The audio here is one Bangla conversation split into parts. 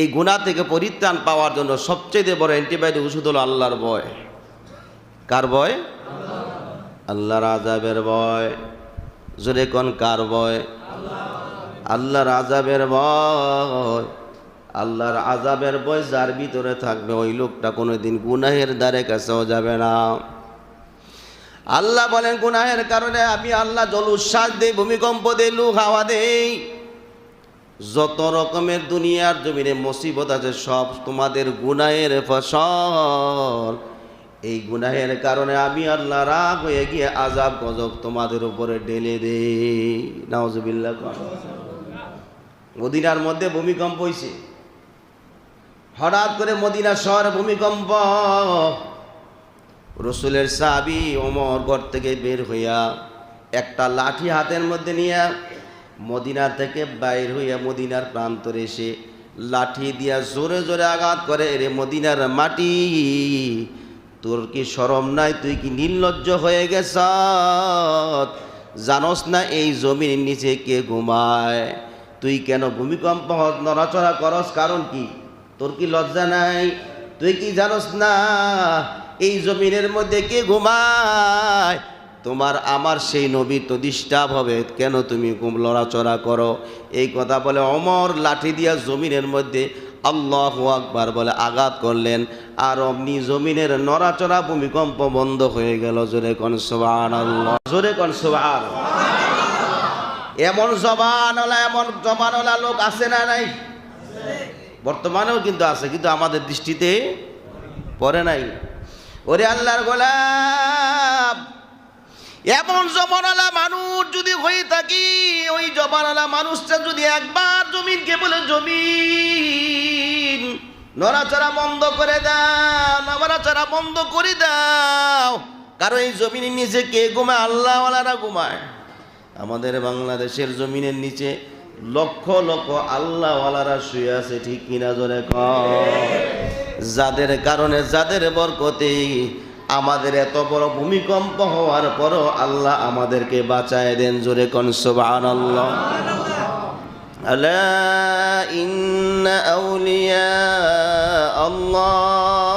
এই গুণা থেকে পরিত্রাণ পাওয়ার জন্য সবচেয়ে বড় অ্যান্টিবায়োটিক ওষুধ হলো আল্লাহর ভয়। কার ভয়? আল্লাহর আজাবের ভয়। জোরে কোন কার ভয়? আল্লাহর আজাবের ভয়। আল্লাহর আজাবের ভয় যার ভিতরে থাকবে ওই লোকটা কোনোদিন গুনাহের দ্বারে কাছেও যাবে না। আল্লাহ বলেন, গুনাহের কারণে আমি আল্লাহ জল উচ্ছ্বাস দেই, ভূমিকম্প দেই লুক হাওয়া দেই। যত রকমের দুনিয়ার জমিনে মুসিবত আছে, সব তোমাদের গুনাহের ফসল। এই গুনাহের কারণে আমি আল্লাহ রাগ হয়ে গিয়ে আজাব গজব তোমাদের উপরে ঢেলে দে নাওজবিল্লা মদিনার মধ্যে ভূমিকম্প হয়েছে হঠাৎ করে মদিনা শহরে ভূমিকম্প। রসুলের সাবি ওমর ঘর থেকে বের হইয়া একটা লাঠি হাতের মধ্যে নিয়ে মদিনা থেকে বাইর হইয়া মদিনার প্রান্তরে এসে লাঠি দিয়া জোরে জোরে আঘাত করে রে মদিনার মাটি, তোর কি সরম নাই? তুই কি নির্লজ্জ হয়ে গেছ জানস না এই জমির নিচে কে ঘুমায়? তুই কেন ভূমিকম্প নড়াচড়া করস? কারণ কি? তোর কি লজ্জা নাই? তুই কি জানস না এই জমিনের মধ্যে কে ঘুমায়? তোমার আমার সেই নবী তো ডিস্টার্ব হবে, কেন তুমি লড়াচড়া করো? এই কথা বলে অমর লাঠি দিয়া জমিনের মধ্যে আল্লাহ আকবার বলে আঘাত করলেন। আর অমনি জমিনের নড়াচড়া ভূমিকম্প বন্ধ হয়ে গেল, জোরে কন সোবান আল্লাহ জোরে কন সোবান এমন জবানওয়ালা এমন জবানওয়ালা লোক আছে না নাই? বর্তমানেও কিন্তু আছে, কিন্তু আমাদের দৃষ্টিতে পড়ে নাই। ওরে আল্লাহর গোলাপ! এমন জমানালা মানুষ যদি হয়ে থাকি, ওই জমানালা মানুষটা যদি একবার জমিনকে বলে, জমিন, নড়াচড়া বন্ধ করে দাও নড়াচড়া বন্ধ করে দাও। কারণ এই জমিনের নিচে কে ঘুমায়? আল্লাহওয়ালারা ঘুমায়। আমাদের বাংলাদেশের জমিনের নিচে লক্ষ লক্ষ আল্লাহওয়ালারা শুয়ে আছে, ঠিক কিনা জোরে যাদের কারণে, যাদের বরকতে আমাদের এত বড় ভূমিকম্প হওয়ার পরও আল্লাহ আমাদেরকে বাঁচায় দেন জোরে কনসবান্লাহ আলা ইন্না আউলিয়া আল্লাহ।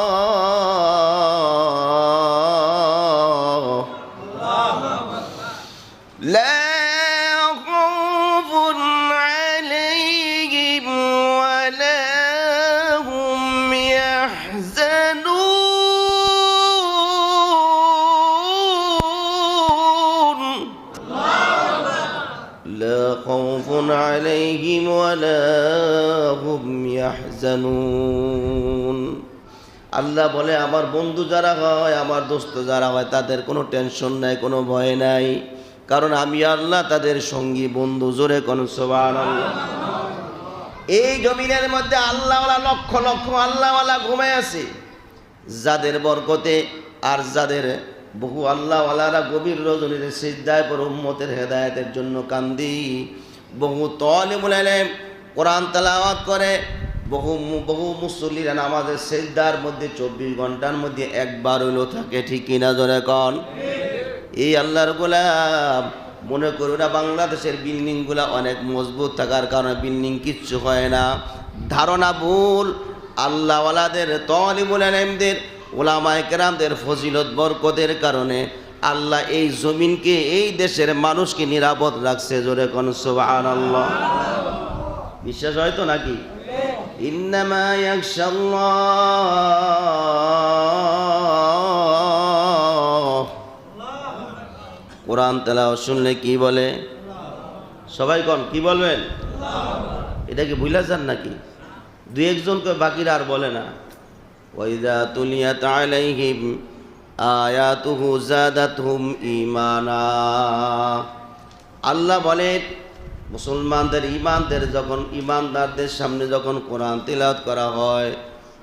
জানুন আল্লাহ বলে, আমার বন্ধু যারা হয়, আমার দোস্ত যারা হয়, তাদের কোনো টেনশন নাই, কোনো ভয় নাই। কারণ আমি আল্লাহ তাদের সঙ্গী, বন্ধু, জোরে কোন সবার এই জমিনের মধ্যে আল্লাহওয়ালা লক্ষ লক্ষ আল্লাহওয়ালা ঘুমে আছে। যাদের বরকতে আর যাদের বহু আল্লাহওয়ালারা গভীর রজনীতে সিদ্ধায় পর উম্মতের হেদায়তের জন্য কান্দি। বহু তলে তলিমুল কোরআন তালাওয়াত করে। বহু বহু মুসল্লিরা নামাজের সিদ্ধার মধ্যে চব্বিশ ঘণ্টার মধ্যে একবার হইল থাকে, ঠিক কিনা জোরে কন? এই আল্লাহর গোলাম মনে করো না, বাংলাদেশের বিল্ডিংগুলো অনেক মজবুত থাকার কারণে বিল্ডিং কিচ্ছু হয় না। ধারণা ভুল, আল্লাহওয়ালাদের তলিমুল আলেমদের ওলামায় কেরামদের ফজিলত বরকতের কারণে আল্লাহ এই জমিনকে, এই দেশের মানুষকে নিরাপদ রাখছে, জোরে কোন সুবহানাল্লাহ। বিশ্বাস হয় তো নাকি? ইন্নামা ইয়াখশাল্লাহ। কোরআন তেলাও শুনলে কি বলে? সবাই কন, কি বলবেন? এটা কি বুঝলা যান নাকি? দুই একজনকে বাকিরা আর বলে না। ওইদা তুলিয়াত আলাইহিম আয়াতুহু জাদাতহুম ঈমানা। আল্লাহ বলে মুসলমানদের ইমানদের যখন ইমানদারদের সামনে যখন কোরআন তিলাওয়াত করা হয়,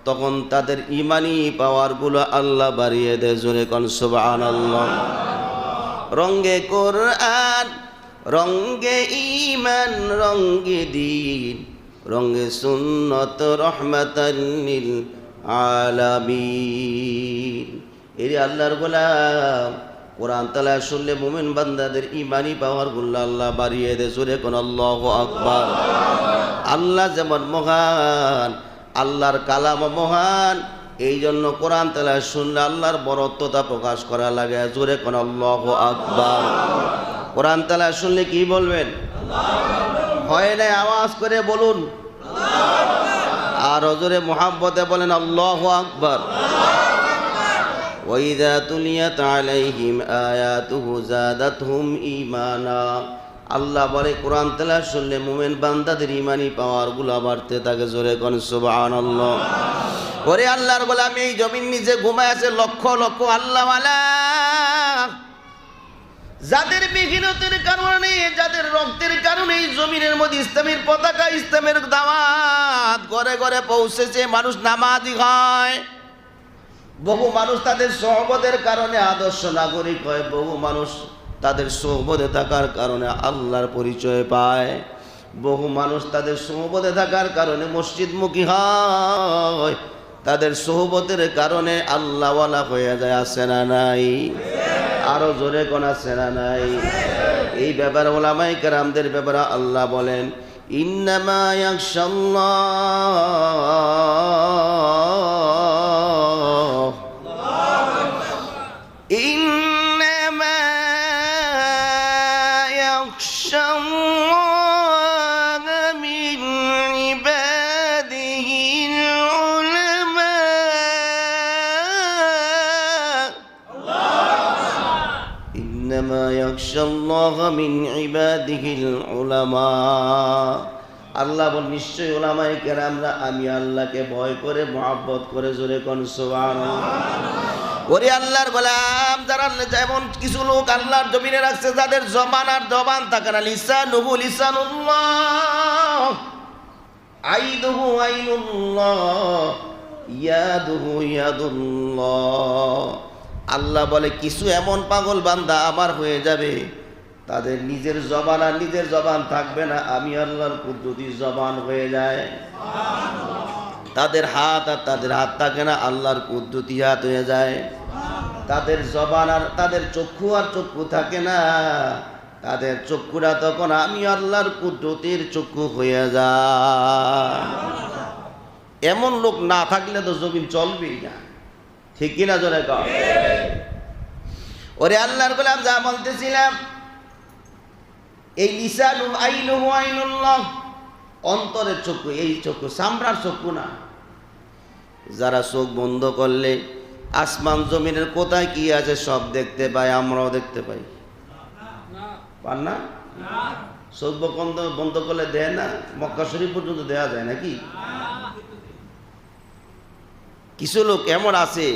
তখন তাদের ইমানি পাওয়ারগুলো আল্লাহ বাড়িয়ে দেয় জোরে কন, সুবহানাল্লাহ। রঙ্গে কোরআন রঙ্গে ইমান রঙ্গে দিন রঙ্গে সুন্নত রহমাতাল্লিল আলামিন। এর আল্লাহর গোলাম কোরআন তালা শুনলে মোমেন বান্দাদের ইমানি পাওয়ার গুল্লা আল্লাহ বাড়িয়ে দে সুরে কোন আল্লাহ আকবার। আল্লাহ যেমন মহান, আল্লাহর কালাম মহান এই জন্য কোরআন তালা শুনলে আল্লাহর বরত্বতা প্রকাশ করা লাগে, জোরে কোন আল্লাহ আকবার। কোরআন তালা শুনলে কি বলবেন? হয় নাই আওয়াজ করে বলুন। আর হজরে মোহাম্মতে বলেন আল্লাহ আকবার। ওয়াইদা তুলিয়াত আলাইহিম আয়াতুহু জাদাতহুম ঈমানা আল্লাহ বলে, কোরআন তেলা শুনলে মোমেন বান্দাদের ইমানি পাওয়ারগুলা বাড়তে থাকে। জোরে কোন সুবহানাল্লাহ। ওরে আল্লাহর বলে গোলাম এই জমিন নিজে ঘুমায় আছে লক্ষ লক্ষ আল্লাহ যাদের বিঘ্নতের কারণে, যাদের রক্তের কারণে এই জমিনের মধ্যে ইসলামের পতাকা, ইসলামের দাওয়াত ঘরে ঘরে পৌঁছেছে, মানুষ নামাজি হয়। বহু মানুষ তাদের সহবতের কারণে আদর্শ নাগরিক হয়, বহু মানুষ তাদের সহবতে থাকার কারণে আল্লাহর পরিচয় পায়। বহু মানুষ তাদের সহবতে থাকার কারণে মসজিদমুখী হয়। তাদের সহবতের কারণে আল্লাহওয়ালা হয়ে যায় আসে না নাই? আরও জোরে কোন আছে না নাই? এই ব্যাপারে ওলামাই কেরামদের ব্যাপারে আল্লাহ বলেন, ইন্নামা ইয়াখশাল্লাহ الله من عباده العلماء আল্লাহ বল নিশ্চয়ই ওলামাই কেরামরা আমি আল্লাহকে ভয় করে মহাব্বত করে জোরে কোন সুবহানাল্লাহ ওরে আল্লাহর গোলাম যারা যেমন কিছু লোক আল্লাহর জমিনে রাখছে যাদের জবান আর জবান থাকে না লিসানুহু লিসানুল্লাহ আইদুহু আইনুল্লাহ ইয়াদুহু ইয়াদুল্লাহ আল্লাহ বলে, কিছু এমন পাগল বান্দা আমার হয়ে যাবে। তাদের নিজের জবান আর নিজের জবান থাকবে না। আমি আল্লাহর কুদ্দুতির জবান হয়ে যায় তাদের হাত আর তাদের হাত থাকে না, আল্লাহর কুদ্দুতি হাত হয়ে যায়। তাদের জবান আর তাদের চক্ষু আর চক্ষু থাকে না। তাদের চক্ষুরা তখন আমি আল্লাহর কুদ্দুতির চক্ষু হয়ে যায়। এমন লোক না থাকলে তো জমিন চলবেই না। ঠিক কিনা জোরে কর ওরে আল্লাহর গোলাম যা বলতেছিলাম, এই লিসানু আইনুল্লাহ অন্তরের চক্ষু, এই চক্ষু সামরার চক্ষু না। যারা চোখ বন্ধ করলে আসমান জমিনের কোথায় কি আছে সব দেখতে পাই আমরাও দেখতে পাই। পান না? চোখ বন্ধ বন্ধ করলে দেয় না? মক্কা শরীফ পর্যন্ত দেওয়া যায় নাকি? কিছু লোক এমন আছে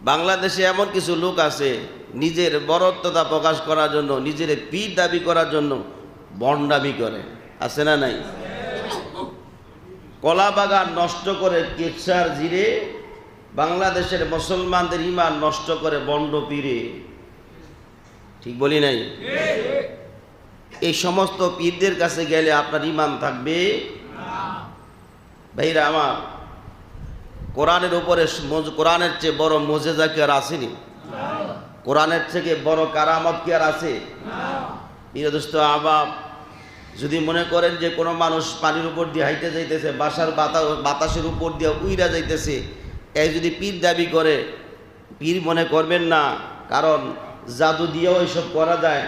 বাংলাদেশে এমন কিছু লোক আছে, নিজের বরত্বতা প্রকাশ করার জন্য, নিজের পীর দাবি করার জন্য বন্ডামি করে। আছে না নাই? কলা বাগান নষ্ট করে কেচার জিরে, বাংলাদেশের মুসলমানদের ইমান নষ্ট করে বন্ড পীরে। ঠিক বলি নাই? এই সমস্ত পীরদের কাছে গেলে আপনার ইমান থাকবে? ভাইরা আমার কোরআনের উপরে কোরআনের চেয়ে বড় মজেজা কি আর আসেনি? কোরআনের থেকে বড় কারামত কি আর আছে? আবাব যদি মনে করেন যে কোনো মানুষ পানির উপর দিয়ে হাইতে যাইতেছে, বাসার বাতাস বাতাসের উপর দিয়ে উইরা যাইতেছে এই যদি পীর দাবি করে, পীর মনে করবেন না, কারণ জাদু দিয়েও এসব করা যায়,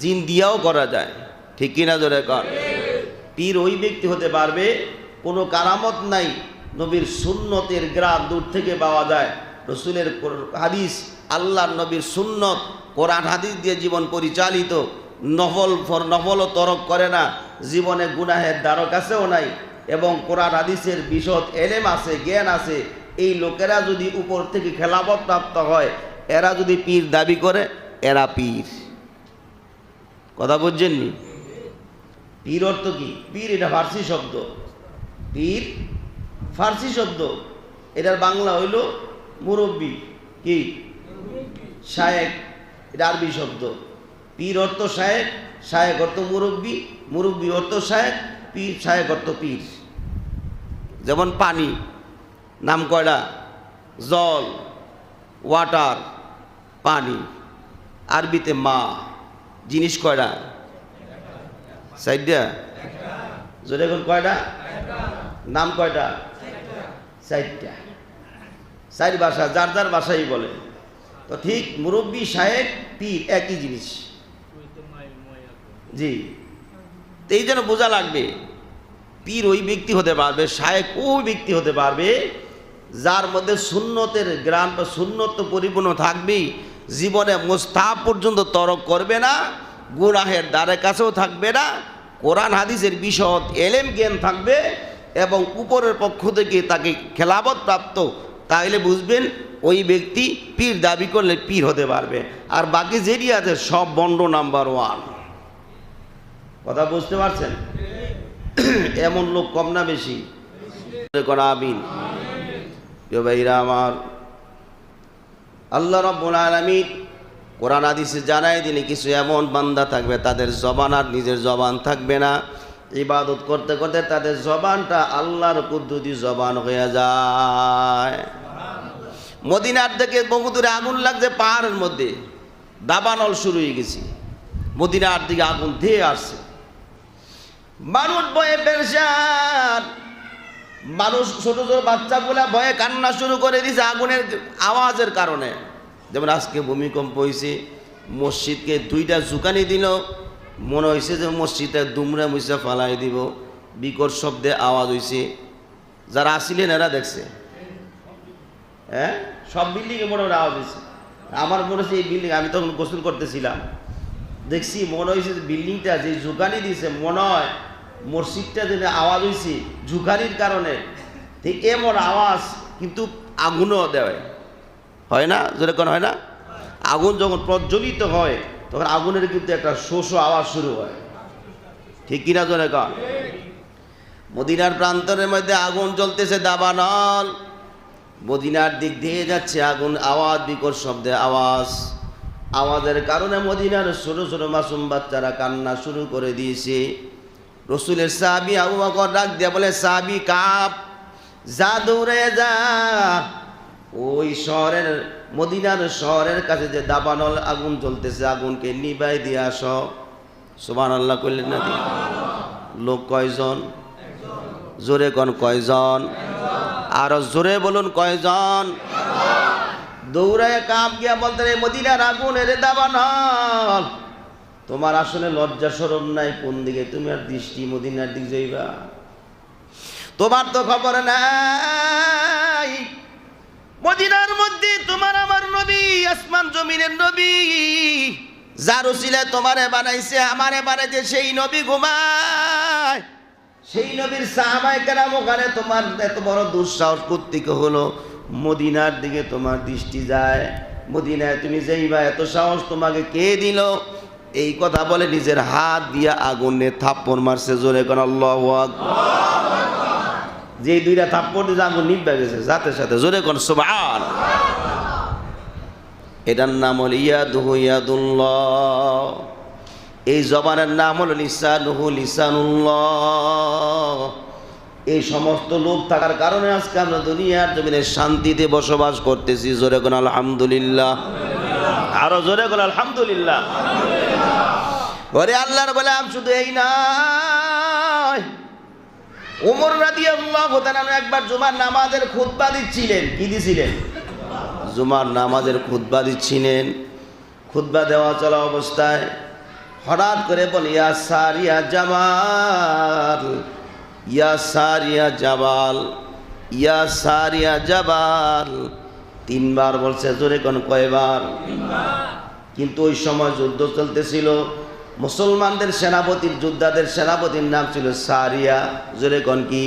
জিন দিয়েও করা যায়। ঠিক কিনা ধরে কর পীর ওই ব্যক্তি হতে পারবে, কোনো কারামত নাই নবীর সুন্নতের গ্রাম দূর থেকে পাওয়া যায়। রসুলের হাদিস আল্লাহ নবীর সুন্নত, কোরআন হাদিস দিয়ে জীবন পরিচালিত। নফল ফর নফলও তরক করে না। জীবনে গুনাহের দ্বারক আছেও নাই। এবং কোরআন হাদিসের বিশদ এলেম আছে, জ্ঞান আছে। এই লোকেরা যদি উপর থেকে খেলাপথ প্রাপ্ত হয়, এরা যদি পীর দাবি করে, এরা পীর। কথা বুঝছেননি পীর অর্থ কি? পীর এটা ফার্সি শব্দ। পীর ফার্সি শব্দ। এটার বাংলা হইল মুরব্বী, কি? শায়েক। এটা আরবি শব্দ। পীর অর্থ শায়েক শায়েক অর্থ মুরব্বী মুরব্বী অর্থ শায়েক, পীর, শায়েক অর্থ পীর। যেমন পানি, নাম কয়টা জল, ওয়াটার, পানি। আরবিতে মা, জিনিস কয়টা সাইডটা জোরে এখন কয়টা নাম কয়টা চারটা। চার ভাষা, যার যার ভাষাই বলে। তো ঠিক মুরব্বী, সাহেব, পীর, একই জিনিস। জি। এই জন্য বোঝা লাগবে, পীর ওই ব্যক্তি হতে পারবে, সাহেব ওই ব্যক্তি হতে পারবে, যার মধ্যে শূন্যতের গ্রাম বা সুন্নত পরিপূর্ণ থাকবেই জীবনে মোস্তাব পর্যন্ত তরক করবে না, গুনাহের দ্বারের কাছেও থাকবে না, কোরআন, হাদিসের বিশদ এলেম জ্ঞান থাকবে এবং উপরের পক্ষ থেকে তাকে খেলাবত প্রাপ্ত তাইলে বুঝবেন ওই ব্যক্তি পীর দাবি করলে পীর হতে পারবে। আর বাকি যেটি আছে, সব বন্ড নাম্বার ওয়ান। কথা বুঝতে পারছেন? এমন লোক কম না বেশি। আমিন। ভাইরা আমার, আল্লাহ রব্বুল আলামিন কোরআন হাদিসে জানাই দিলে কিছু এমন বান্দা থাকবে, তাদের জবান আর নিজের জবান থাকবে না। ইবাদত করতে করতে তাদের জবানটা আল্লাহর পদ্ধতি জবান হয়ে যায়। মদিনার থেকে বহু দূরে আগুন লাগছে পাহাড়ের মধ্যে। দাবানল শুরু হয়ে গেছে। মদিনার দিকে আগুন ধেয়ে আসছে। মানুষ ভয়ে পেরেশান। মানুষ ছোট ছোট বাচ্চাগুলা ভয়ে কান্না শুরু করে দিয়েছে আগুনের আওয়াজের কারণে। যেমন আজকে ভূমিকম্প হয়েছে মসজিদকে দুইটা জুকানি দিল। মনে হয়েছে যে মসজিদে দুমড়ে মুছে ফালাই দিব, বিকট শব্দে আওয়াজ হয়েছে যারা আসিলেন এরা দেখছে। হ্যাঁ? সব বিল্ডিংয়ে হয় আওয়াজ হয়েছে আমার মনে হচ্ছে এই বিল্ডিং, আমি তখন গোসল করতেছিলাম। দেখছি মনে হয়েছে যে বিল্ডিংটা যে ঝুঁকানি দিয়েছে মনে হয় মসজিদটা যেন আওয়াজ হয়েছে ঝুঁকানির কারণে। তো এমন আওয়াজ কিন্তু আগুনও দেয়। হয় না? যেরকম হয় না? আগুন যখন প্রজ্বলিত হয় তখন আগুনের কিন্তু একটা শোষ আওয়াজ শুরু হয়। ঠিক কিনা জনে কন? মদিনার প্রান্তরের মধ্যে আগুন জ্বলতেছে দাবানল। মদিনার দিক দিয়ে যাচ্ছে আগুন, আওয়াজ, বিকট শব্দে আওয়াজ। আওয়াজের কারণে মদিনার ছোট ছোট মাসুম বাচ্চারা কান্না শুরু করে দিয়েছে। রসুলের সাহাবি আবু বকর ডাক দিয়ে বলে, সাহাবি কাপ যা দৌড়ে যা। ওই শহরের মদিনার শহরের কাছে যে দাবানল আগুন জ্বলতেছে, আগুনকে নিবাই দিয়ে আস। সুবান আল্লাহ করলেন না লোক কয়জন? জোরে কোন কয়জন? আরও জোরে বলুন কয়জন? দৌড়ায় কাপ গিয়া বলতে রে মদিনার আগুন এরে দাবানল, তোমার আসলে লজ্জা সরম নাই, কোন দিকে তুমি আর দৃষ্টি মদিনার দিক যাইবা? তোমার তো খবর নাই। মদিনার মধ্যে তোমার আমার নবী, আসমান জমিনের নবী। যার উসিলায় তোমারে বানাইছে, আমারে বানাইছে, সেই নবী ঘুমায়। সেই নবীর সাহাবাই কেরাম ওখানে তোমার এত বড় দুঃসাহস কর্তৃক হলো? মদিনার দিকে তোমার দৃষ্টি যায়। মদিনায় তুমি যাইবা এত সাহস তোমাকে কে দিল? এই কথা বলে নিজের হাত দিয়া আগুনে থাপ্পড় মারছে, জোরে কোন, আল্লাহ যে দুইটা থাপ্পড় দিয়ে আগুন নিবে গেছে যাতে সাথে। জোরে কোন সুবহান। এটার নাম হল ইয়াদুহু ইয়াদুল্লাহ। এই জবানের নাম হলো লিসানুহু লিসানুল্লাহ। এই সমস্ত লোক থাকার কারণে আজকে আমরা দুনিয়ার জমিনে শান্তিতে বসবাস করতেছি। জোরে কোন আলহামদুলিল্লাহ। আরও জোরে কোন আলহামদুলিল্লাহ। ওরে আল্লাহর বলে আমি শুধু এই নয় ওমর রাদি আল্লাহ একবার জুমার নামাজের খুতবা দিচ্ছিলেন। কি দিছিলেন? জুমার নামাজের খুতবা দিচ্ছিলেন। খুতবা দেওয়া চলা অবস্থায় হঠাৎ করে বলি ইয়া সারিয়া জামাল ইয়া সারিয়া জাবাল ইয়া সারিয়া জাবাল তিনবার বলছে জোরে কোন কয়বার? কিন্তু ওই সময় যুদ্ধ চলতেছিল। মুসলমানদের সেনাপতির, যোদ্ধাদের সেনাপতির নাম ছিল সারিয়া। জোরে কোন কি?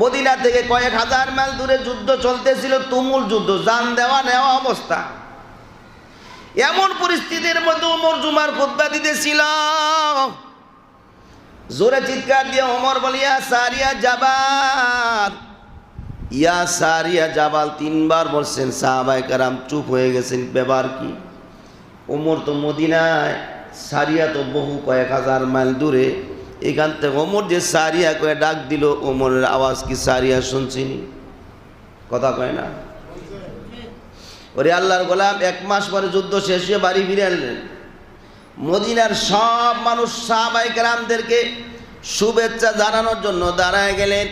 মদিনা থেকে কয়েক হাজার মাইল দূরে যুদ্ধ চলতেছিল, তুমুল যুদ্ধ জান দেওয়া নেওয়া অবস্থা। এমন পরিস্থিতির মধ্যে ওমর জুমার খুদ্া দিতেছিল। জোরে চিৎকার দিয়ে অমর বলিয়া সারিয়া জাবাল। ইয়া সারিয়া জাবাল, তিনবার বলছেন সাহাবাই কারাম, চুপ হয়ে গেছেন, ব্যাপার কি? ওমর তো মদিনায় সারিয়া তো বহু কয়েক হাজার মাইল দূরে। এখান থেকে ওমর যে সারিয়া কয়ে ডাক দিল, ওমরের আওয়াজ কি সারিয়া শুনছিনি? কথা কয় না? ওরে আল্লাহর গোলাম, এক মাস পরে যুদ্ধ শেষ হয়ে বাড়ি ফিরে আনলেন মদিনার সব মানুষ সাহাবাই কেরামদেরকে শুভেচ্ছা জানানোর জন্য দাঁড়ায় গেলেন।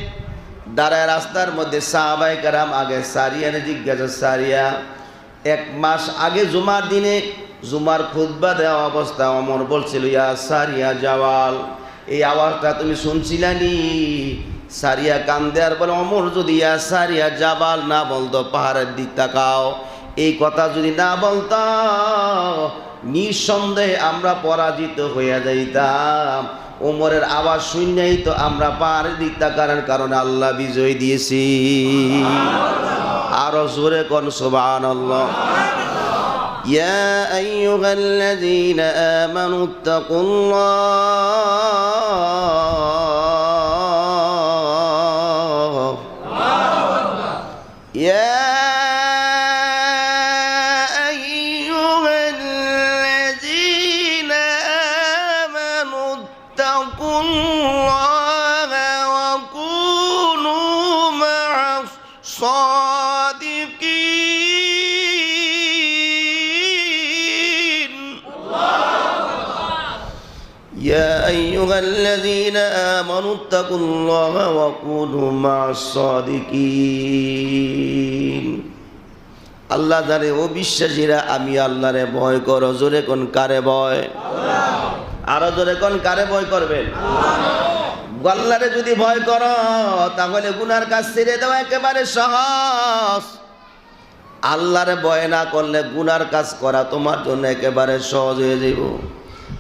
দাঁড়ায় রাস্তার মধ্যে সাহাবাই কেরাম আগে সারিয়ানে জিজ্ঞাসা, সারিয়া, এক মাস আগে জুমার দিনে জুমার খুদ্া দেওয়া অবস্থা, অমর বলছিল, ইয়া সারিয়া জাওয়াল, এই আওয়াজটা তুমি শুনছিলানি সারিয়া কান দেওয়ার বলে, অমর, যদি ইয়া সারিয়া জাবাল না বলতো, পাহাড়ের দিক তাকাও। এই কথা যদি না বলতো, নিঃসন্দেহে আমরা পরাজিত হইয়া যাইতাম। ওমরের আওয়াজ শুনলেই তো আমরা পাহাড়ের দিক তাকানোর কারণে আল্লাহ বিজয় দিয়েছি। আরও জোরে কোন সোবান আল্লাহ يا أيها الذين آمنوا اتقوا الله يا أيها الذين آمنوا اتقوا الله وكونوا مع الصادقين আল্লাহ জানে ও বিশ্বাসীরা আমি আল্লাহরে ভয় করো জোরে কোন কারে ভয় আরো জোরে কোন কারে ভয় করবেন আল্লাহরে যদি ভয় করো তাহলে গুনার কাজ ছেড়ে দেওয়া একেবারে সহজ আল্লাহরে ভয় না করলে গুনার কাজ করা তোমার জন্য একেবারে সহজ হয়ে যাইব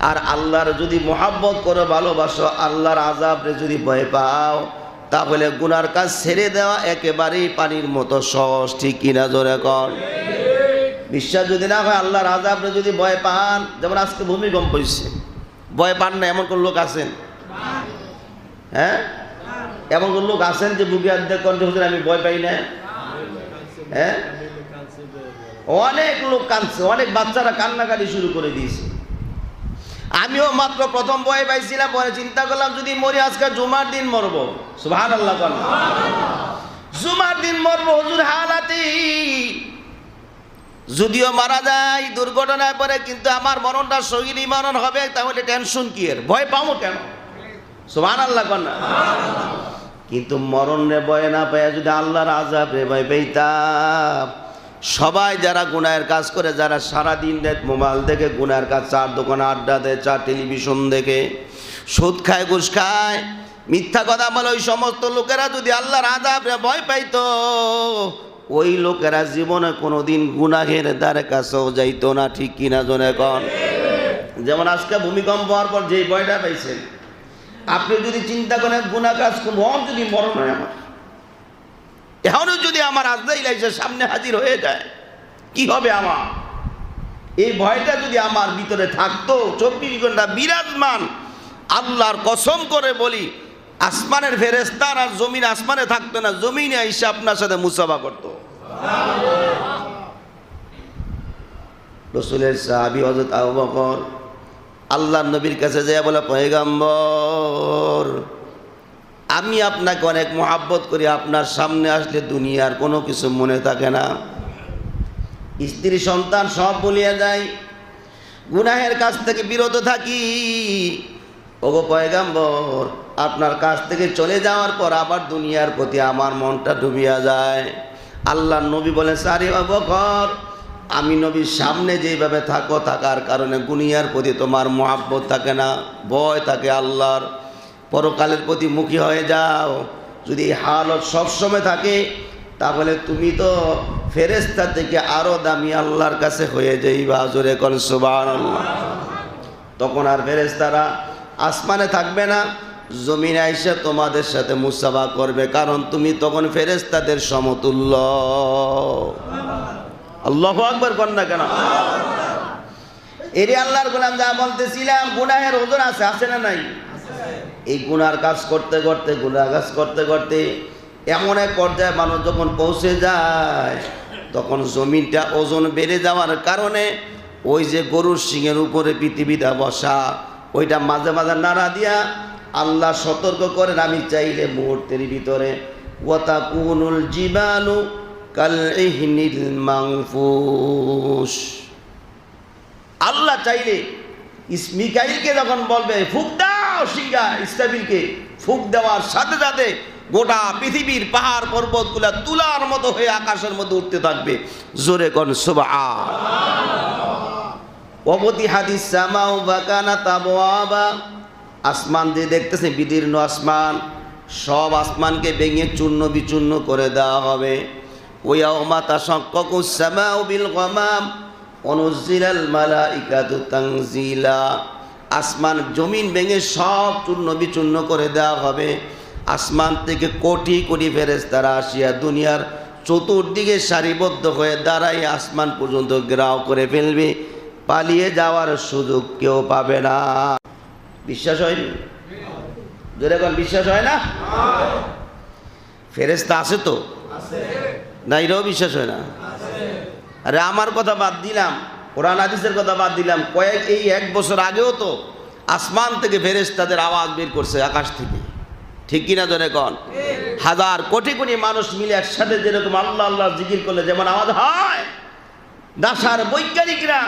আর আল্লাহর যদি মোহাব্বত করে ভালোবাসো, আল্লাহর আজাবরে যদি ভয় পাও, তাহলে গুনার কাজ ছেড়ে দেওয়া একেবারেই পানির মতো সহজ, ঠিক কিনা জোরে কর বিশ্বাস যদি না হয় আল্লাহর আজাবরে যদি ভয় পান, যেমন আজকে ভূমিকম্প হয়েছে ভয় পান না এমন কোন লোক আছেন? হ্যাঁ? এমন কোন লোক আছেন যে বুকে অর্ধেক কণ্ঠে, হুজুর, আমি ভয় পাই না? হ্যাঁ? অনেক লোক কাঁদছে, অনেক বাচ্চারা কান্নাকাটি শুরু করে দিয়েছে। আমিও মাত্র প্রথম ভয় পাইছিলাম, পরে চিন্তা করলাম যদি মরি আজকে জুমার দিন মরবো। সুহান আল্লাহ জুমার দিন মরবো হুজুর হালাতি। যদিও মারা যায়, দুর্ঘটনায় পরে কিন্তু আমার মরণটা শহীদ মরণ হবে, তাহলে টেনশন কি এর? ভয় পাবো কেন? সুহান আল্লাহ কন্যা কিন্তু মরণে ভয় না পাই যদি আল্লাহর আজাব রে ভয় পেতাম সবাই যারা গুনায়ের কাজ করে, যারা সারা দিন মোবাইল দেখে গুনায়ের কাজ, চার দোকানে আড্ডা দেয়, চার টেলিভিশন দেখে, সুদ খায়, ঘুষ খায়, মিথ্যা কথা বলে, ওই সমস্ত লোকেরা যদি আল্লাহর আজাব রে ভয় পাইতো, ওই লোকেরা জীবনে কোনো কোনোদিন গুনাহের দ্বারে কাছেও যাইতো না, ঠিক কিনা জনে কন? যেমন আজকে ভূমিকম্প হওয়ার পর যেই ভয়টা পাইছেন, আপনি যদি চিন্তা করেন গুণা কাজ করব যদি মরণ হয় আমার। এখনও যদি আমার আজরাইল এসে সামনে হাজির হয়ে যায়, কি হবে আমার? এই ভয়টা যদি আমার ভিতরে থাকতো, চব্বিশ ঘণ্টা বিরাজমান, আল্লাহর কসম করে বলি, আসমানের ফেরেস্তার আর জমিন আসমানে থাকতো না, জমিনে এসে আপনার সাথে মুসাফা করতো। রসুলের সাহাবি হজরত আবু বকর আল্লাহ নবীর কাছে যায় বলে, পয়গাম্বর আমি আপনাকে অনেক মহাব্বত করি, আপনার সামনে আসলে দুনিয়ার কোনো কিছু মনে থাকে না। স্ত্রী, সন্তান সব বলিয়া যায়, গুনাহের কাছ থেকে বিরত থাকি। ওগো পয়গাম্বর, আপনার কাছ থেকে চলে যাওয়ার পর আবার দুনিয়ার প্রতি আমার মনটা ডুবিয়া যায়। আল্লাহ নবী বলে সারি অবকর আমি নবীর সামনে যেভাবে থাকো, থাকার কারণে গুনিয়ার প্রতি তোমার মহাব্বত থাকে না, ভয় থাকে আল্লাহর। পরকালের প্রতি মুখী হয়ে যাও। যদি এই হালত সবসময় থাকে, তাহলে তুমি তো ফেরেস্তা থেকে আরও দামি আল্লাহর কাছে হয়ে যাইবা জোরে কন সুবান তখন আর ফেরেস্তারা আসমানে থাকবে না, জমিনে আইসে তোমাদের সাথে মুসাফা করবে, কারণ তুমি তখন ফেরেস্তাদের সমতুল্য। আল্লাহ আকবর কর না কেন? এরে আল্লাহর গোলাম যা বলতেছিলাম, গুনাহের ওজন আছে আছে না নাই? এই গুনার কাজ করতে করতে, গুনার কাজ করতে করতে এমন এক পর্যায়ে মানুষ যখন পৌঁছে যায়, তখন জমিনটা ওজন বেড়ে যাওয়ার কারণে ওই যে গরুর শিঙের উপরে পৃথিবীটা বসা, ওইটা মাঝে মাঝে নাড়া দিয়া আল্লাহ সতর্ক করেন, আমি চাইলে মুহূর্তের ভিতরে ওয়াতা কুনুল জিবালু কালইহনিল মাংফুস আল্লাহ চাইলে ইসমিকাইলকে যখন বলবে ফুক সিঙ্গা ইসরাফিলকে ফুক দেওয়ার সাথে সাথে গোটা পৃথিবীর পাহাড় পর্বতগুলা তুলার মতো হয়ে আকাশের মধ্যে উঠতে থাকবে। জোরে কোন সুবাহ অবতি হাদিস সামাও বাকানা তাবোয়াবা আসমান যে দেখতেছে বিদীর্ণ আসমান। সব আসমানকে ভেঙে চূর্ণ বিচূর্ণ করে দেওয়া হবে। ওয়া মাতা সংককু সামাও বিল গমাম। অনুজিলাল মালাইকাতু তানজিলা। আসমান জমিন ভেঙে সব চূর্ণ বিচূর্ণ করে দেওয়া হবে। আসমান থেকে কোটি কোটি ফেরেশতারা আসিয়া দুনিয়ার চতুর্দিকে সারিবদ্ধ হয়ে দাঁড়াই আসমান পর্যন্ত গ্রাও করে ফেলবে। পালিয়ে যাওয়ার সুযোগ কেউ পাবে না। বিশ্বাস হয়নি? জোরে কোন বিশ্বাস হয় না? ফেরেস্তা আছে তো? না এটাও বিশ্বাস হয় না? আরে আমার কথা বাদ দিলাম। কোরআন হাদিসের কথা বাদ দিলাম। কয়েক এই এক বছর আগেও তো আসমান থেকে ফেরেস তাদের আওয়াজ বের করছে আকাশ থেকে। ঠিক কিনা জনে কন? হাজার কোটি কোটি মানুষ মিলে একসাথে যেরকম আল্লাহ আল্লাহ জিকির করলে যেমন আওয়াজ হয়। নাসার বৈজ্ঞানিকরা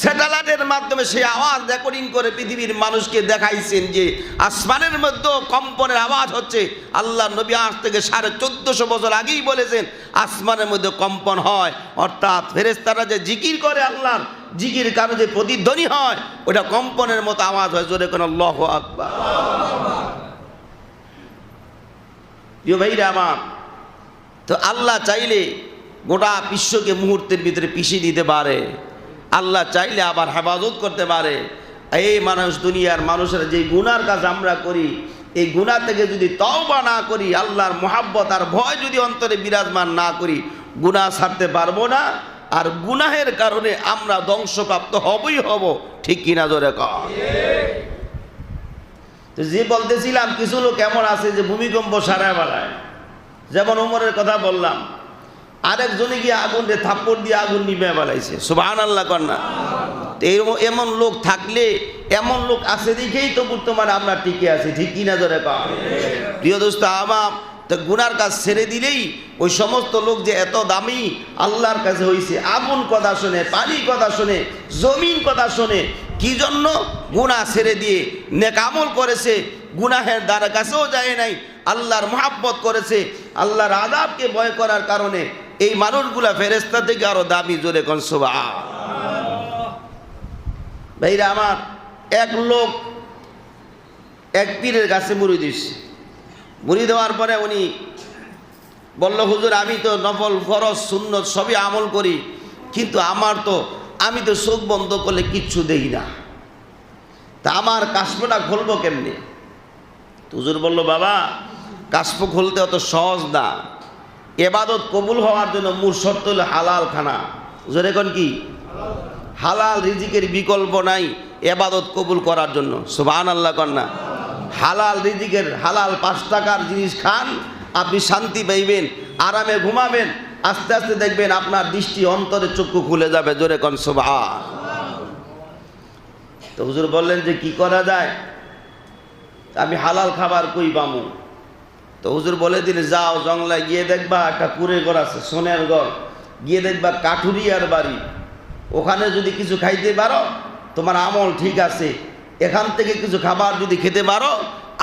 স্যাটেলাইটের মাধ্যমে সেই আওয়াজ রেকর্ডিং করে পৃথিবীর মানুষকে দেখাইছেন যে আসমানের মধ্যে কম্পনের আওয়াজ হচ্ছে। আল্লাহ নবী আজ থেকে সাড়ে চোদ্দশো বছর আগেই বলেছেন, আসমানের মধ্যে কম্পন হয়। অর্থাৎ ফেরেস্তারা যে জিকির করে আল্লাহর, জিকির কারণে যে প্রতিধ্বনি হয়, ওটা কম্পনের মতো আওয়াজ হয়। জোরে কোনো লহ প্রিয় ভাইরা আমার, তো আল্লাহ চাইলে গোটা বিশ্বকে মুহূর্তের ভিতরে পিছিয়ে দিতে পারে। আল্লাহ চাইলে আবার হেফাজত করতে পারে। এই মানুষ দুনিয়ার মানুষের যে গুনার কাজ আমরা করি, এই গুণা থেকে যদি তওবা না করি, আল্লাহর মোহাব্বত আর ভয় যদি অন্তরে বিরাজমান না করি, গুনাহ ছাড়তে পারব না। আর গুনাহের কারণে আমরা ধ্বংসপ্রাপ্ত হবই হব। ঠিক কিনা তো যে বলতেছিলাম, কিছু লোক এমন আছে যে ভূমিকম্প সারা বেলায় যেমন উমরের কথা বললাম আরেকজনে গিয়ে আগুন দিয়ে থাপ্পড় দিয়ে আগুন নিবে বেলাইছে সুবাহান আল্লাহ কন্যা তো এমন লোক থাকলে, এমন লোক আছে দেখেই তো বর্তমানে আমরা টিকে আছি, ঠিক কিনা ধরে কম প্রিয় দোস্ত আমার তো গুনার কাজ ছেড়ে দিলেই ওই সমস্ত লোক যে এত দামি, আল্লাহর কাছে হইছে, আগুন কথা শোনে পানি কথা শোনে, জমিন কথা শোনে, কি জন্য গুনাহ ছেড়ে দিয়ে নেকামল করেছে? গুনাহের দ্বারা কাছেও যায় নাই, আল্লাহর মহাব্বত করেছে, আল্লাহর আদাবকে ভয় করার কারণে এই মানুষগুলা ফেরেস্তা থেকে আরও দামি জোরে কনসবা ভাইরা আমার, এক লোক এক পীরের কাছে মুড়ি দিচ্ছে মুড়ি দেওয়ার পরে উনি বলল, হুজুর, আমি তো নফল, ফরজ, সুন্নত সবই আমল করি, কিন্তু আমার তো, আমি তো চোখ বন্ধ করলে কিচ্ছু দেই না। তা আমার কাশ্মটা খুলবো কেমনি? হুজুর বলল, বাবা কাশ্প খুলতে অত সহজ না। এবাদত কবুল হওয়ার জন্য মূল শর্ত হলো হালাল খানা। হুজুর এখন কি? হালাল রিজিকের বিকল্প নাই এবাদত কবুল করার জন্য। সুবান আল্লাহ কন্যা হালাল রিজিকের, হালাল পাঁচ টাকার জিনিস খান, আপনি শান্তি পাইবেন, আরামে ঘুমাবেন, আস্তে আস্তে দেখবেন আপনার দৃষ্টি অন্তরে চক্ষু খুলে যাবে, জোরে কন সুবাহ তো হুজুর বললেন যে কি করা যায়? আমি হালাল খাবার কই পামু? তো হুজুর বলে দিলে, যাও জংলায় গিয়ে দেখবা একটা কুড়ে ঘর আছে, সোনের ঘর। গিয়ে দেখবা কাঠুরিয়ার বাড়ি। ওখানে যদি কিছু খাইতে পারো, তোমার আমল ঠিক আছে। এখান থেকে কিছু খাবার যদি খেতে পারো,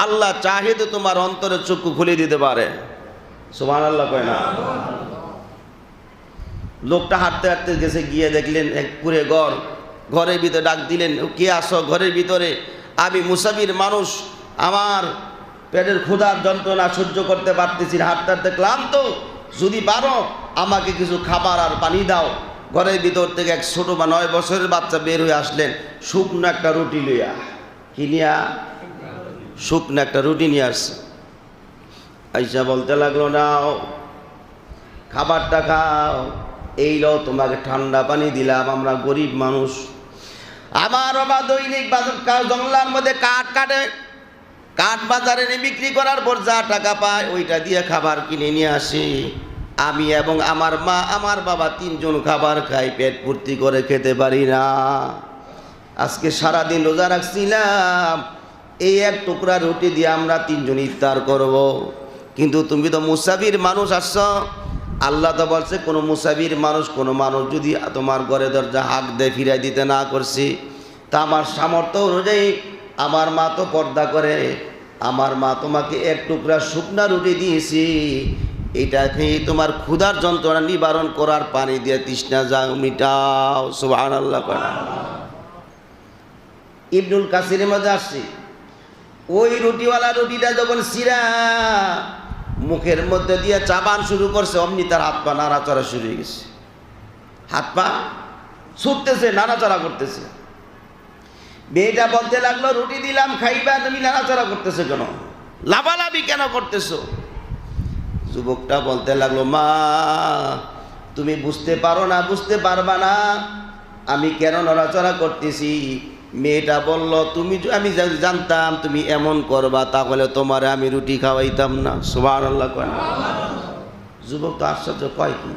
আল্লাহ চাহে তো তোমার অন্তরের চক্ষু খুলে দিতে পারে। সোমান আল্লাহ কয় না। লোকটা হাঁটতে হাঁটতে গেছে, গিয়ে দেখলেন এক কুড়ে ঘর। ঘরের ভিতরে ডাক দিলেন কে আসো ঘরের ভিতরে? আমি মুসাফির মানুষ। আমার পেটের ক্ষুধার যন্ত্রণা সহ্য করতে পারতেছি হাঁটতে হাঁটতে ক্লান্ত। যদি পারো, আমাকে কিছু খাবার আর পানি দাও। ঘরের ভিতর থেকে এক ছোট বা নয় বছরের বাচ্চা বের হয়ে আসলেন। শুকনো একটা রুটি লইয়া। কি নিয়া? শুকনো একটা রুটি নিয়ে আসছে। আইসা বলতে লাগল, নাও, খাবারটা খাও। এই লো তোমাকে ঠান্ডা পানি দিলাম, আমরা গরিব মানুষ। আমার বাবা দৈনিক বাজার জঙ্গলার মধ্যে কাঠ কাটে। কাঠ বাজারে এনে বিক্রি করার পর যা টাকা পায়, ওইটা দিয়ে খাবার কিনে নিয়ে আসি। আমি এবং আমার মা, আমার বাবা তিনজন খাবার খাই পেট পূর্তি করে খেতে পারি না। আজকে সারাদিন রোজা রাখছিলাম, এই এক টুকরা রুটি দিয়ে আমরা তিনজন ইফতার করব। কিন্তু তুমি তো মুসাফির মানুষ আসছ। আল্লাহ তো বলছে, কোনো মুসাবির মানুষ, কোনো মানুষ যদি তোমার ঘরে দরজা হাক দিয়ে ফিরাই দিতে না করছি, তা আমার সামর্থ্য অনুযায়ী আমার মা তো পর্দা করে, আমার মা তোমাকে এক টুকরা শুকনা রুটি দিয়েছি। এটা খেয়ে তোমার ক্ষুধার যন্ত্রণা নিবারণ করার পানি দিয়ে তৃষ্ণা যাও, মিটাও সুবাহ ইবনুল কাসিরের মধ্যে আসছি। ওই রুটিওয়ালা রুটিটা যখন সিরা, মুখের মধ্যে দিয়ে চাবান শুরু করছে, অমনি তার হাত পা নাড়াচড়া শুরু হয়ে গেছে। হাত পা ছুটতেছে, নাড়াচড়া করতেছে। মেয়েটা বলতে লাগল, রুটি দিলাম, খাইবা, তুমি নাড়াচড়া করতেছো কেন? লাভালাভি কেন করতেছো? যুবকটা বলতে লাগল, মা, তুমি বুঝতে পারো না, বুঝতে পারবা না। আমি কেন নড়াচড়া করতেছি? মেয়েটা বলল, তুমি আমি জানতাম তুমি এমন করবা, তাহলে তোমার আমি রুটি খাওয়াইতাম না। সুবাহ আল্লাহ কয় যুবক তো আশ্চর্য, কয় কি?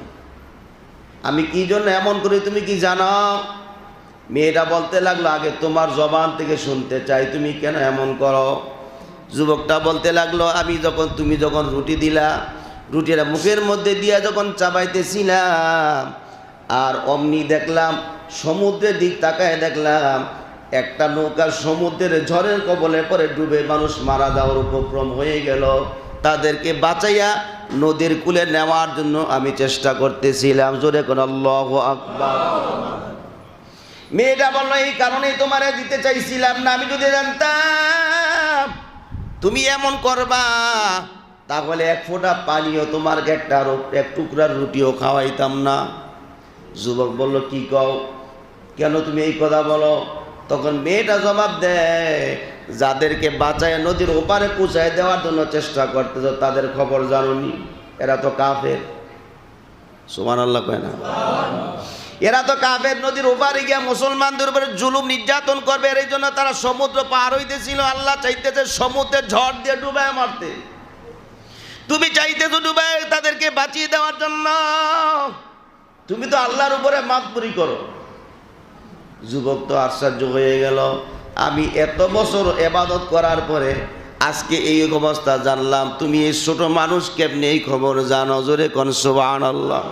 আমি কি জন্য এমন করি তুমি কি জানো? মেয়েটা বলতে লাগল, আগে তোমার জবান থেকে শুনতে চাই, তুমি কেন এমন করো? যুবকটা বলতে লাগল, আমি যখন, তুমি যখন রুটি দিলা, রুটিটা মুখের মধ্যে দিয়া যখন চাবাইতেছিলাম, আর অমনি দেখলাম, সমুদ্রের দিক তাকায় দেখলাম, একটা নৌকা সমুদ্রের ঝড়ের কবলে পরে ডুবে মানুষ মারা যাওয়ার উপক্রম হয়ে গেল। তাদেরকে বাঁচাইয়া নদীর কূলে নেওয়ার জন্য আমি চেষ্টা করতেছিলাম। জোরে কোন আল্লাহ আকবার। মেয়েটা বলল, এই কারণেই তোমারে দিতে চাইছিলাম না, আমি যদি জানতাম তুমি এমন করবা, তাহলে এক ফোঁটা পানিও তোমার একটা এক টুকরার রুটিও খাওয়াইতাম না। যুবক বলল, কি কও? কেন তুমি এই কথা বলো? তখন মেয়েটা জবাব দেয়, যাদেরকে বাঁচায় নদীর ওপারে পৌঁছায় দেওয়ার জন্য চেষ্টা করতেছ, তাদের খবর জানুনি, এরা তো কাফের। সুমান আল্লাহ কয় না? এরা তো কাফের নদীর ওপারে গিয়া মুসলমানদের উপরে জুলুম নির্যাতন করবে, এর জন্য তারা সমুদ্র পার হইতেছিল। আল্লাহ চাইতেছে সমুদ্রের ঝড় দিয়ে ডুবায় মারতে। তুমি চাইতেছো ডুবায় তাদেরকে বাঁচিয়ে দেওয়ার জন্য। তুমি তো আল্লাহর উপরে মাতপুরি করো। যুবক তো আশ্চর্য হয়ে গেল। আমি এত বছর এবাদত করার পরে আজকে এই অবস্থা জানলাম, তুমি এই ছোট মানুষ কেমনি এই খবর জানো? জোরে কোন সোবান আল্লাহ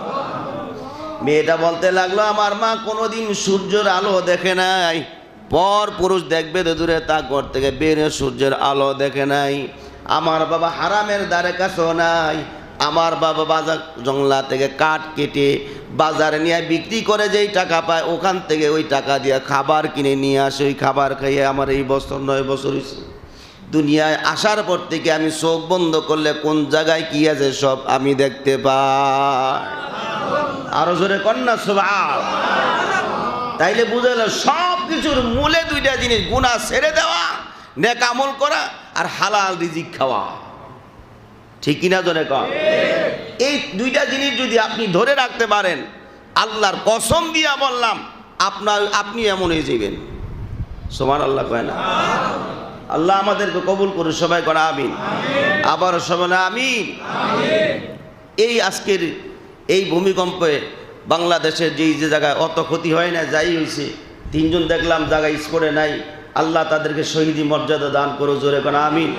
মেয়েটা বলতে লাগল, আমার মা কোনোদিন সূর্যের আলো দেখে নাই। পর পুরুষ দেখবে তো দূরে, তা ঘর থেকে বের সূর্যের আলো দেখে নাই। আমার বাবা হারামের দ্বারে কাছেও নাই। আমার বাবা বাজার জংলা থেকে কাঠ কেটে বাজারে নিয়ে বিক্রি করে যেই টাকা পায়, ওখান থেকে ওই টাকা দিয়ে খাবার কিনে নিয়ে আসে। ওই খাবার খাইয়ে আমার এই বছর নয় বছর হয়েছে দুনিয়ায় আসার পর থেকে আমি চোখ বন্ধ করলে কোন জায়গায় কি আছে সব আমি দেখতে পাই। আরও জোরে কন্যা সুভাষ তাইলে বুঝালো সব কিছুর মূলে দুইটা জিনিস গুণা ছেড়ে দেওয়া, নেক আমল করা আর হালাল রিজিক খাওয়া। ঠিক কিনা জোরে কন? এই দুইটা জিনিস যদি আপনি ধরে রাখতে পারেন, আল্লাহর কসম দিয়া বললাম, আপনার, আপনি এমন হয়ে যাবেন। সমান আল্লাহ কয় না? আল্লাহ আমাদেরকে কবুল করে সবাই করা আমিন। আবার সবাই আমিন। এই আজকের এই ভূমিকম্পে বাংলাদেশের যেই যে জায়গায় অত ক্ষতি হয় না, যাই হয়েছে তিনজন দেখলাম জায়গায় স্পোর্টে নাই। আল্লাহ তাদেরকে শহীদি মর্যাদা দান করো, জোরে করা আমিন।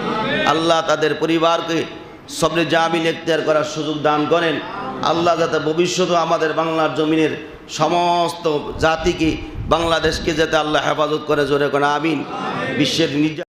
আল্লাহ তাদের পরিবারকে সবরে জামিন এখতিয়ার করার সুযোগ দান করেন। আল্লাহ যাতে ভবিষ্যতেও আমাদের বাংলার জমিনের সমস্ত জাতিকে বাংলাদেশকে যাতে আল্লাহ হেফাজত করে, জোরে করা আমিন। বিশ্বের নির্যা